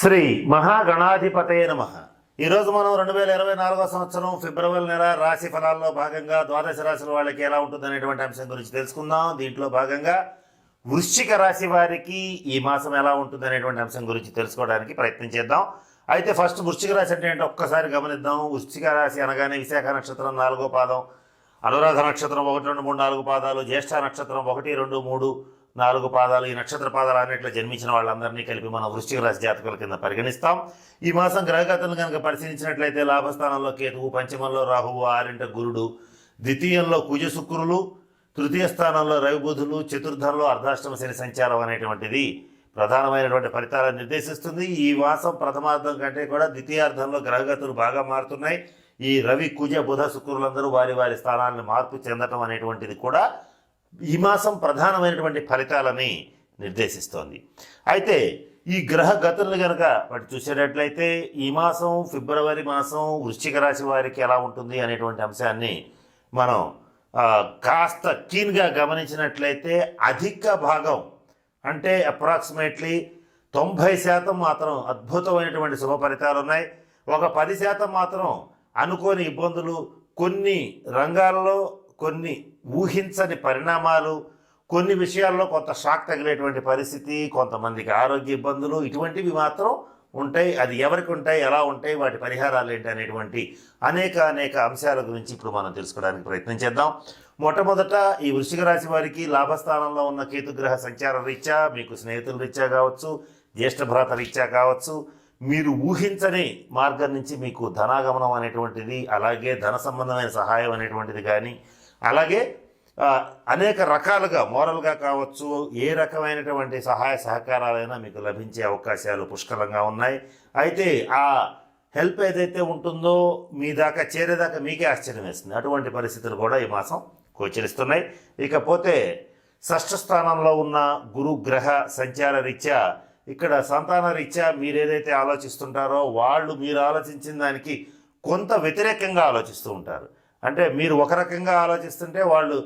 శ్రీ మహాగణాధిపతే నమ. ఈరోజు మనం రెండు వేల ఇరవై నాలుగో సంవత్సరం ఫిబ్రవరి నెల రాశి ఫలాల్లో భాగంగా ద్వాదశ రాశుల వాళ్ళకి ఎలా ఉంటుంది అనేటువంటి అంశం గురించి తెలుసుకుందాం. దీంట్లో భాగంగా వృశ్చిక రాశి వారికి ఈ మాసం ఎలా ఉంటుంది అనేటువంటి అంశం గురించి తెలుసుకోవడానికి ప్రయత్నం చేద్దాం. అయితే ఫస్ట్ వృశ్చిక రాశి అంటే ఏంటో ఒక్కసారి గమనిద్దాం. వృశ్చిక రాశి అనగానే విశాఖ నక్షత్రం నాలుగో పాదం అనురాధ నక్షత్రం ఒకటి రెండు మూడు నాలుగు పాదాలు జ్యేష్ఠ నక్షత్రం ఒకటి రెండు మూడు నాలుగు పాదాలు ఈ నక్షత్ర పాదాలు అన్నిట్లో జన్మించిన వాళ్ళందరినీ కలిపి మనం వృశ్చిక రాశి జాతకుల కింద పరిగణిస్తాం. ఈ మాసం గ్రహగతులను కనుక పరిశీలించినట్లయితే లాభస్థానంలో కేతువు పంచమంలో రాహువు ఆరింట గురుడు ద్వితీయంలో కుజ శుక్రులు తృతీయ స్థానంలో రవి బుధులు చతుర్థంలో అర్ధాష్టమ శని సంచారం అనేటువంటిది ప్రధానమైనటువంటి ఫలితాలను నిర్దేశిస్తుంది. ఈ మాసం ప్రథమార్థం కంటే కూడా ద్వితీయార్థంలో గ్రహగతులు బాగా మారుతున్నాయి. ఈ రవి కుజ బుధ శుక్రులందరూ వారి వారి స్థానాలను మార్పు చెందటం అనేటువంటిది కూడా ఈ మాసం ప్రధానమైనటువంటి ఫలితాలని నిర్దేశిస్తోంది. అయితే ఈ గ్రహ గతులను గనక వాటి చూసేటట్లయితే ఈ మాసం ఫిబ్రవరి మాసం వృశ్చిక రాశి వారికి ఎలా ఉంటుంది అనేటువంటి అంశాన్ని మనం కాస్త కీన్గా గమనించినట్లయితే అధిక భాగం అంటే అప్రాక్సిమేట్లీ తొంభై శాతం మాత్రం అద్భుతమైనటువంటి శుభ ఫలితాలు ఉన్నాయి. ఒక పది శాతం మాత్రం అనుకోని ఇబ్బందులు కొన్ని రంగాల్లో కొన్ని ఊహించని పరిణామాలు కొన్ని విషయాల్లో కొంత షాక్ తగిలేటువంటి పరిస్థితి కొంతమందికి ఆరోగ్య ఇబ్బందులు ఇటువంటివి మాత్రం ఉంటాయి. అది ఎవరికి ఉంటాయి ఎలా ఉంటాయి వాటి పరిహారాలు ఏంటి అనేటువంటి అనేక అనేక అంశాల గురించి ఇప్పుడు మనం తెలుసుకోవడానికి ప్రయత్నం చేద్దాం. మొట్టమొదట ఈ వృషిక రాశి వారికి లాభస్థానంలో ఉన్న కేతుగ్రహ సంచార రీత్యా మీకు స్నేహితుల రీత్యా కావచ్చు జ్యేష్ఠ భ్రాత రీత్యా కావచ్చు మీరు ఊహించని మార్గం నుంచి మీకు ధనాగమనం అనేటువంటిది అలాగే ధన సంబంధమైన సహాయం అనేటువంటిది కానీ అలాగే అనేక రకాలుగా మోరల్గా కావచ్చు ఏ రకమైనటువంటి సహాయ సహకారాలైనా మీకు లభించే అవకాశాలు పుష్కలంగా ఉన్నాయి. అయితే ఆ హెల్ప్ ఏదైతే ఉంటుందో మీ దాకా చేరేదాకా మీకే ఆశ్చర్యం వేస్తుంది. అటువంటి పరిస్థితులు కూడా ఈ మాసం గోచరిస్తున్నాయి. ఇకపోతే షష్ఠ స్థానంలో ఉన్న గురు గ్రహ సంచార రీత్యా ఇక్కడ సంతాన రీత్యా మీరు ఏదైతే ఆలోచిస్తుంటారో వాళ్ళు మీరు ఆలోచించిన దానికి కొంత వ్యతిరేకంగా ఆలోచిస్తూ ఉంటారు. అంటే మీరు ఒక రకంగా ఆలోచిస్తుంటే వాళ్ళు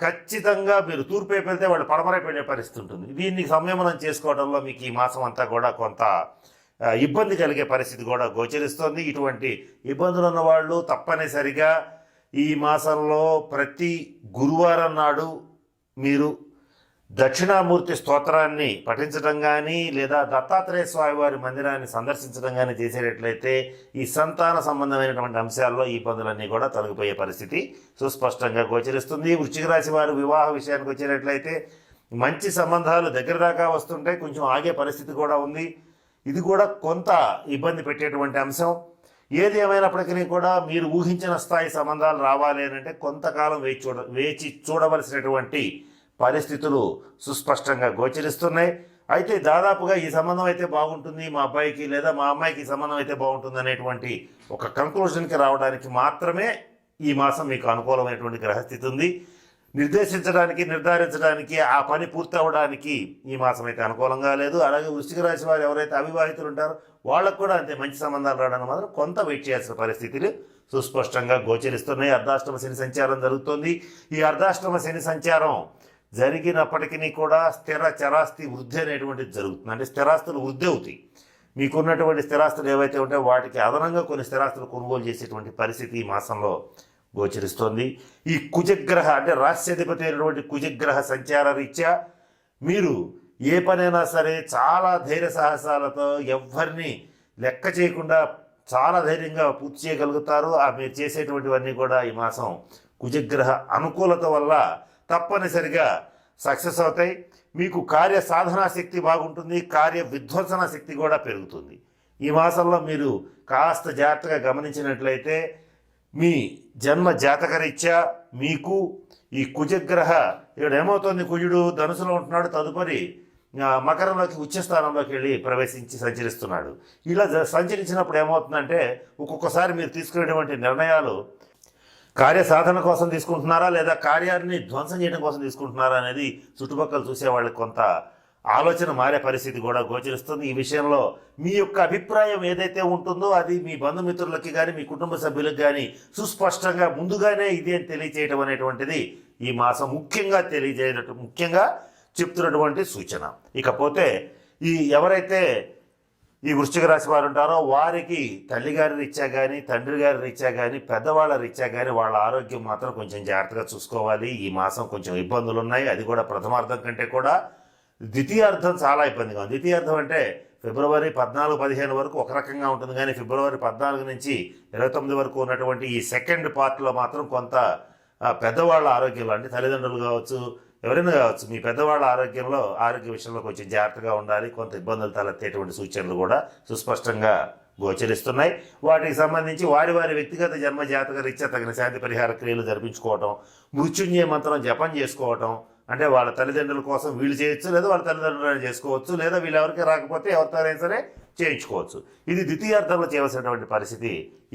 ఖచ్చితంగా మీరు తూర్పు వెళ్తే వాళ్ళు పడమరైపు వెళ్ళే పరిస్థితి ఉంటుంది. దీన్ని సంయమనం చేసుకోవడంలో మీకు ఈ మాసం అంతా కూడా కొంత ఇబ్బంది కలిగే పరిస్థితి కూడా గోచరిస్తుంది. ఇటువంటి ఇబ్బందులు ఉన్న వాళ్ళు తప్పనిసరిగా ఈ మాసంలో ప్రతి గురువారం నాడు మీరు దక్షిణామూర్తి స్తోత్రాన్ని పఠించడం కానీ లేదా దత్తాత్రేయ స్వామి వారి మందిరాన్ని సందర్శించడం కానీ చేసేటట్లయితే ఈ సంతాన సంబంధమైనటువంటి అంశాల్లో ఈ పనులన్నీ కూడా తొలగిపోయే పరిస్థితి సుస్పష్టంగా గోచరిస్తుంది. వృశ్చిక రాశి వారు వివాహ విషయానికి వచ్చేటట్లయితే మంచి సంబంధాలు దగ్గర దాకా వస్తుంటే కొంచెం ఆగే పరిస్థితి కూడా ఉంది. ఇది కూడా కొంత ఇబ్బంది పెట్టేటువంటి అంశం. ఏది ఏమైనప్పటికీ కూడా మీరు ఊహించిన స్థాయి సంబంధాలు రావాలి అని అంటే కొంతకాలం వేచి చూడ వేచి చూడవలసినటువంటి పరిస్థితులు సుస్పష్టంగా గోచరిస్తున్నాయి. అయితే దాదాపుగా ఈ సంబంధం అయితే బాగుంటుంది మా అబ్బాయికి లేదా మా అమ్మాయికి సంబంధం అయితే బాగుంటుంది అనేటువంటి ఒక కంక్లూజన్కి రావడానికి మాత్రమే ఈ మాసం మీకు అనుకూలమైనటువంటి గ్రహస్థితి ఉంది. నిర్దేశించడానికి నిర్ధారించడానికి ఆ పని పూర్తి అవ్వడానికి ఈ మాసం అయితే అనుకూలంగా లేదు. అలాగే వృశ్చిక రాశి వారు ఎవరైతే అవివాహితులు ఉంటారో వాళ్ళకు కూడా అంతే మంచి సంబంధాలు రావడానికి మాత్రం కొంత వెయిట్ చేయాల్సిన పరిస్థితులు సుస్పష్టంగా గోచరిస్తున్నాయి. అర్ధాష్టమ శని సంచారం జరుగుతుంది. ఈ అర్ధాష్టమ శని సంచారం జరిగినప్పటికీ కూడా స్థిర చరాస్తి వృద్ధి అనేటువంటిది జరుగుతుంది. అంటే స్థిరాస్తులు వృద్ధి అవుతాయి. మీకున్నటువంటి స్థిరాస్తులు ఏవైతే ఉంటాయో వాటికి అదనంగా కొన్ని స్థిరాస్తులు కొనుగోలు చేసేటువంటి పరిస్థితి ఈ మాసంలో గోచరిస్తోంది. ఈ కుజగ్రహ అంటే రాష్ట్రాధిపతి అయినటువంటి కుజగ్రహ సంచార రీత్యా మీరు ఏ పనైనా సరే చాలా ధైర్య సాహసాలతో ఎవరిని లెక్క చేయకుండా చాలా ధైర్యంగా పూర్తి చేయగలుగుతారు. ఆ మీరు చేసేటువంటివన్నీ కూడా ఈ మాసం కుజగ్రహ అనుకూలత వల్ల తప్పనిసరిగా సక్సెస్ అవుతాయి. మీకు కార్య సాధనా శక్తి బాగుంటుంది కార్య విధ్వంసన శక్తి కూడా పెరుగుతుంది. ఈ మాసంలో మీరు కాస్త జాగ్రత్తగా గమనించినట్లయితే మీ జన్మ జాతకరీత్యా మీకు ఈ కుజగ్రహ ఇక్కడ ఏమవుతుంది కుజుడు? ధనుసులో ఉంటున్నాడు తదుపరి మకరంలోకి ఉచ్చస్థానంలోకి వెళ్ళి ప్రవేశించి సంచరిస్తున్నాడు. ఇలా జ- సంచరించినప్పుడు ఏమవుతుందంటే ఒక్కొక్కసారి మీరు తీసుకునేటువంటి నిర్ణయాలు కార్య సాధన కోసం తీసుకుంటున్నారా లేదా కార్యాన్ని ధ్వంసం చేయడం కోసం తీసుకుంటున్నారా అనేది చుట్టుపక్కల చూసే వాళ్ళకి కొంత ఆలోచన మారే పరిస్థితి కూడా గోచరిస్తుంది. ఈ విషయంలో మీ యొక్క అభిప్రాయం ఏదైతే ఉంటుందో అది మీ బంధుమిత్రులకి కానీ మీ కుటుంబ సభ్యులకు కానీ సుస్పష్టంగా ముందుగానే ఇది అని తెలియచేయడం అనేటువంటిది ఈ మాసం ముఖ్యంగా తెలియజేయటం ముఖ్యంగా చెప్తున్నటువంటి సూచన. ఇకపోతే ఈ ఎవరైతే ఈ వృశ్చిక రాశి వారు ఉంటారో. వారికి తల్లిగారి రీత్యా కానీ తండ్రి గారి రీత్యా కానీ పెద్దవాళ్ళ రీత్యా కానీ వాళ్ళ ఆరోగ్యం మాత్రం కొంచెం జాగ్రత్తగా చూసుకోవాలి. ఈ మాసం కొంచెం ఇబ్బందులు ఉన్నాయి. అది కూడా ప్రథమార్థం కంటే కూడా ద్వితీయార్థం చాలా ఇబ్బందిగా ఉంది. ద్వితీయార్థం అంటే ఫిబ్రవరి పద్నాలుగు పదిహేను వరకు ఒక రకంగా ఉంటుంది. కానీ ఫిబ్రవరి పద్నాలుగు నుంచి ఇరవై తొమ్మిది వరకు ఉన్నటువంటి ఈ సెకండ్ పార్ట్లో మాత్రం కొంత పెద్దవాళ్ళ ఆరోగ్యంలో అంటే తల్లిదండ్రులు కావచ్చు ఎవరైనా కావచ్చు మీ పెద్దవాళ్ళ ఆరోగ్యంలో ఆరోగ్య విషయంలో కొంచెం జాగ్రత్తగా ఉండాలి. కొంత ఇబ్బందులు తలెత్తేటువంటి సూచనలు కూడా సుస్పష్టంగా గోచరిస్తున్నాయి. వాటికి సంబంధించి వారి వారి వ్యక్తిగత జన్మ జాతక రీత్యా తగిన శాంతి పరిహార క్రియలు జరిపించుకోవటం మృత్యుంజయ మంత్రం జపం చేసుకోవటం అంటే వాళ్ళ తల్లిదండ్రుల కోసం వీళ్ళు చేయొచ్చు లేదా వాళ్ళ తల్లిదండ్రులు చేసుకోవచ్చు లేదా వీళ్ళెవరికి రాకపోతే ఎవరితోనైనా సరే చేయించుకోవచ్చు. ఇది ద్వితీయార్థంలో చేయవలసినటువంటి పరిస్థితి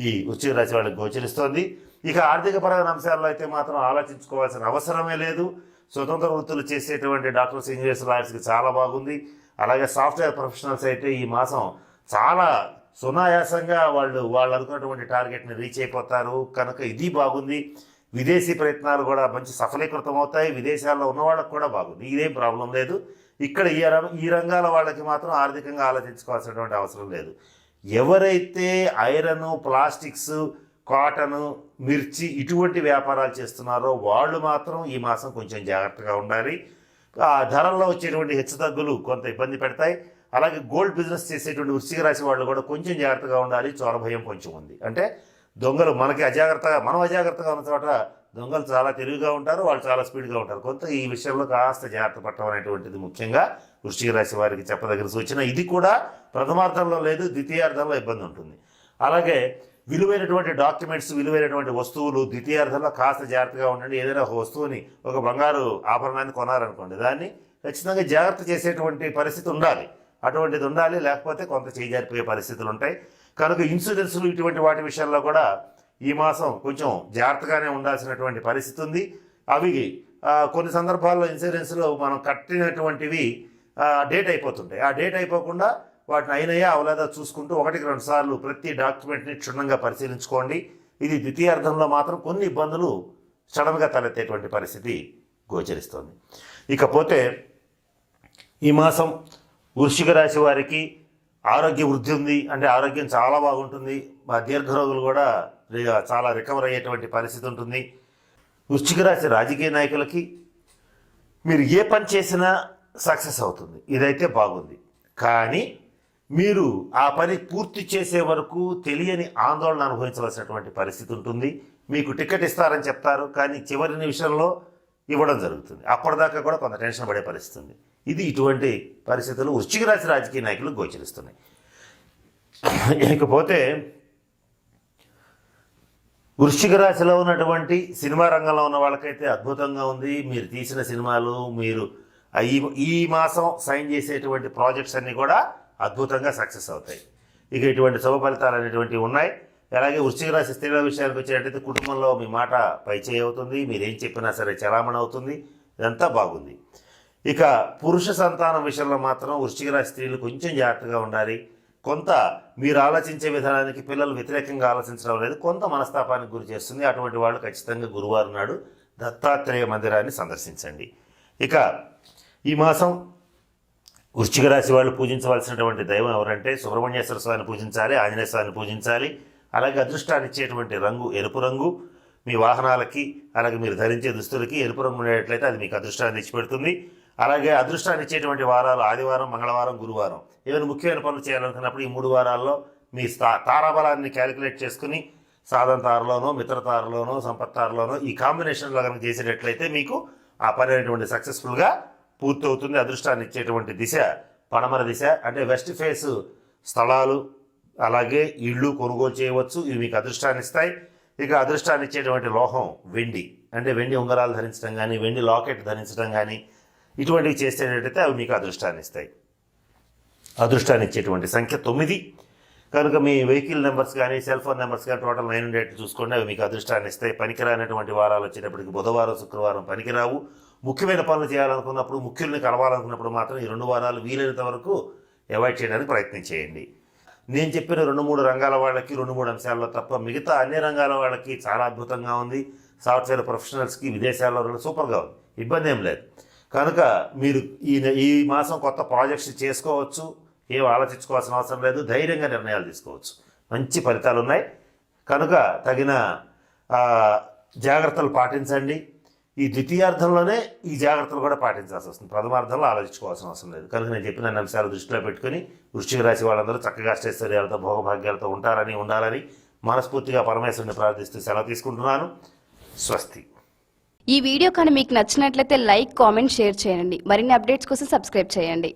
ఈ వృశ్చిక రాశి వాళ్ళకి గోచరిస్తోంది. ఇక ఆర్థిక పరమైన అంశాల్లో అయితే మాత్రం ఆలోచించుకోవాల్సిన అవసరమే లేదు. స్వతంత్ర వృత్తులు చేసేటువంటి డాక్టర్స్ ఇంజనీర్స్ లాయర్స్కి చాలా బాగుంది. అలాగే సాఫ్ట్వేర్ ప్రొఫెషనల్స్ అయితే ఈ మాసం చాలా సునాయాసంగా వాళ్ళు వాళ్ళు అనుకున్నటువంటి టార్గెట్ని రీచ్ అయిపోతారు. కనుక ఇది బాగుంది. విదేశీ ప్రయత్నాలు కూడా మంచి సఫలీకృతం అవుతాయి. విదేశాల్లో ఉన్న వాళ్ళకి కూడా బాగుంది. ఇదేం ప్రాబ్లం లేదు. ఇక్కడ ఈ రం- ఈ రంగాల వాళ్ళకి మాత్రం ఆర్థికంగా ఆలోచించుకోవాల్సినటువంటి అవసరం లేదు. ఎవరైతే ఐరన్ ప్లాస్టిక్స్ కాటను మిర్చి ఇటువంటి వ్యాపారాలు చేస్తున్నారో వాళ్ళు మాత్రం ఈ మాసం కొంచెం జాగ్రత్తగా ఉండాలి. ఆ ధరల్లో వచ్చేటువంటి హెచ్చుతగ్గులు కొంత ఇబ్బంది పెడతాయి. అలాగే గోల్డ్ బిజినెస్ చేసేటువంటి వృశ్చిక రాశి వాళ్ళు కూడా కొంచెం జాగ్రత్తగా ఉండాలి. చోరభయం కొంచెం ఉంది. అంటే దొంగలు మనకి అజాగ్రత్తగా మనం అజాగ్రత్తగా ఉన్న చోట దొంగలు చాలా తెలివిగా ఉంటారు వాళ్ళు చాలా స్పీడ్గా ఉంటారు. కొంత ఈ విషయంలో కాస్త జాగ్రత్త పడటం అనేటువంటిది ముఖ్యంగా వృశ్చిక రాశి వారికి చెప్పదగిన సూచన. ఇది కూడా ప్రథమార్థంలో లేదు ద్వితీయార్థంలో ఇబ్బంది ఉంటుంది. అలాగే విలువైనటువంటి డాక్యుమెంట్స్ విలువైనటువంటి వస్తువులు ద్వితీయార్థంలో కాస్త జాగ్రత్తగా ఉండండి. ఏదైనా ఒక వస్తువుని ఒక బంగారు ఆభరణాన్ని కొనాలనుకోండి దాన్ని ఖచ్చితంగా జాగ్రత్త చేసేటువంటి పరిస్థితి ఉండాలి. అటువంటిది ఉండాలి లేకపోతే కొంత చేజారిపోయే పరిస్థితులు ఉంటాయి. కనుక ఇన్సూరెన్సులు ఇటువంటి వాటి విషయాల్లో కూడా ఈ మాసం కొంచెం జాగ్రత్తగానే ఉండాల్సినటువంటి పరిస్థితి ఉంది. అవి కొన్ని సందర్భాల్లో ఇన్సూరెన్స్లో మనం కట్టినటువంటివి డేట్ అయిపోతుంటాయి. ఆ డేట్ అయిపోకుండా వాటిని అయినయా అవలేదా చూసుకుంటూ ఒకటికి రెండు సార్లు ప్రతి డాక్యుమెంట్ని క్షుణ్ణంగా పరిశీలించుకోండి. ఇది ద్వితీయార్థంలో మాత్రం కొన్ని ఇబ్బందులు సడన్గా తలెత్తేటువంటి పరిస్థితి గోచరిస్తోంది. ఇకపోతే ఈ మాసం వృషిక రాశి వారికి ఆరోగ్య వృద్ధి ఉంది అంటే ఆరోగ్యం చాలా బాగుంటుంది. మా దీర్ఘరోగులు కూడా చాలా రికవర్ అయ్యేటువంటి పరిస్థితి ఉంటుంది. వృశ్చిక రాశి రాజకీయ నాయకులకి మీరు ఏ పని చేసినా సక్సెస్ అవుతుంది. ఇదైతే బాగుంది. కానీ మీరు ఆ పని పూర్తి చేసే వరకు తెలియని ఆందోళన అనుభవించవలసినటువంటి పరిస్థితి ఉంటుంది. మీకు టికెట్ ఇస్తారని చెప్తారు కానీ చివరి నిమిషంలో ఇవ్వడం జరుగుతుంది. అప్పటిదాకా కూడా కొంత టెన్షన్ పడే పరిస్థితి ఉంది. ఇది ఇటువంటి పరిస్థితులు వృశ్చిక రాశి రాజకీయ నాయకులు గోచరిస్తున్నాయి. ఇకపోతే వృశ్చిక రాశిలో ఉన్నటువంటి సినిమా రంగంలో ఉన్న వాళ్ళకైతే అద్భుతంగా ఉంది. మీరు తీసిన సినిమాలు మీరు ఈ ఈ మాసం సైన్ చేసేటువంటి ప్రాజెక్ట్స్ అన్నీ కూడా అద్భుతంగా సక్సెస్ అవుతాయి. ఇక ఇటువంటి శుభ ఫలితాలు అనేటువంటివి ఉన్నాయి. అలాగే వృశ్చిక రాశి స్త్రీల విషయానికి వచ్చినట్టయితే కుటుంబంలో మీ మాట పైచేయి అవుతుంది మీరు ఏం చెప్పినా సరే చలామణి అవుతుంది ఇదంతా బాగుంది. ఇక పురుష సంతానం విషయంలో మాత్రం వృశ్చిక రాశి స్త్రీలు కొంచెం జాగ్రత్తగా ఉండాలి. కొంత మీరు ఆలోచించే విధానానికి పిల్లలు వ్యతిరేకంగా ఆలోచించడం లేదు. కొంత మనస్తాపానికి గురి చేస్తుంది. అటువంటి వాళ్ళు ఖచ్చితంగా గురువారం నాడు దత్తాత్రేయ మందిరాన్ని సందర్శించండి. ఇక ఈ మాసం వృశ్చిక రాశి వాళ్ళు పూజించవలసినటువంటి దైవం ఎవరంటే సుబ్రహ్మణ్యేశ్వర స్వామిని పూజించాలి ఆంజనేయ స్వామిని పూజించాలి అలాగే అదృష్టాన్ని ఇచ్చేటువంటి రంగు ఎరుపు రంగు మీ వాహనాలకి అలాగే మీరు ధరించే దుస్తులకి ఎరుపు రంగు ఉండేట్లయితే అది మీకు అదృష్టాన్ని తెచ్చిపెడుతుంది. అలాగే అదృష్టాన్ని ఇచ్చేటువంటి వారాలు ఆదివారం మంగళవారం గురువారం. ఏమైనా ముఖ్యమైన పనులు చేయాలనుకున్నప్పుడు ఈ మూడు వారాల్లో మీ తా- తారాబలాన్ని క్యాలిక్యులేట్ చేసుకుని సాధన తారలోనో మిత్ర తారలోనో సంపత్ తారలోనో ఈ కాంబినేషన్లో కనుక చేసేటట్లయితే మీకు ఆ పని అనేటువంటి సక్సెస్ఫుల్గా పూర్తవుతుంది అదృష్టాన్ని ఇచ్చేటువంటి దిశ పడమర దిశ అంటే వెస్ట్ ఫేస్ స్థలాలు అలాగే ఇళ్ళు కొనుగోలు చేయవచ్చు ఇవి మీకు అదృష్టాన్ని ఇస్తాయి. ఇక అదృష్టాన్ని ఇచ్చేటువంటి లోహం వెండి అంటే వెండి ఉంగరాలు ధరించడం కానీ వెండి లాకెట్ ధరించడం కానీ ఇటువంటివి చేసేటట్టయితే అవి మీకు అదృష్టాన్ని ఇస్తాయి. అదృష్టాన్ని ఇచ్చేటువంటి సంఖ్య తొమ్మిది. కనుక మీ వెహికల్ నెంబర్స్ కానీ సెల్ ఫోన్ నెంబర్స్ కానీ టోటల్ నైన్ ఉండేట్టు చూసుకోండి అవి మీకు అదృష్టాన్ని ఇస్తాయి. పనికిరానటువంటి వారాలు వచ్చేటప్పటికి బుధవారం శుక్రవారం పనికిరావు. ముఖ్యమైన పనులు చేయాలనుకున్నప్పుడు ముఖ్యుల్ని కలవాలనుకున్నప్పుడు మాత్రం ఈ రెండు వారాలు వీలైనంత వరకు అవాయిడ్ చేయడానికి ప్రయత్నం చేయండి. నేను చెప్పిన రెండు మూడు రంగాల వాళ్ళకి రెండు మూడు అంశాల్లో తప్ప మిగతా అన్ని రంగాల వాళ్ళకి చాలా అద్భుతంగా ఉంది. సాఫ్ట్వేర్ ప్రొఫెషనల్స్కి విదేశాల్లో సూపర్గా ఉంది. ఇబ్బంది ఏం లేదు. కనుక మీరు ఈ ఈ మాసం కొత్త ప్రాజెక్ట్స్ చేసుకోవచ్చు. ఏం ఆలోచించుకోవాల్సిన అవసరం లేదు. ధైర్యంగా నిర్ణయాలు తీసుకోవచ్చు. మంచి ఫలితాలు ఉన్నాయి కనుక తగిన జాగ్రత్తలు పాటించండి. ఈ ద్వితీయార్థంలోనే ఈ జాగ్రత్తలు కూడా పాటించాల్సి వస్తుంది. ప్రథమార్థంలో ఆలోచించుకోవాల్సిన అవసరం లేదు. కనుక నేను చెప్పిన అన్ని అంశాలు దృష్టిలో పెట్టుకుని వృష్టి రాశి వాళ్ళందరూ చక్కగా అష్టైశ్వర్యాలతో భోగభాగ్యాలతో ఉంటారని ఉండాలని మనస్ఫూర్తిగా పరమేశ్వరుని ప్రార్థిస్తూ సెలవు తీసుకుంటున్నాను. స్వస్తి. ఈ వీడియో కానీ మీకు నచ్చినట్లయితే లైక్ కామెంట్ షేర్ చేయండి. మరిన్ని అప్డేట్స్ కోసం సబ్స్క్రైబ్ చేయండి.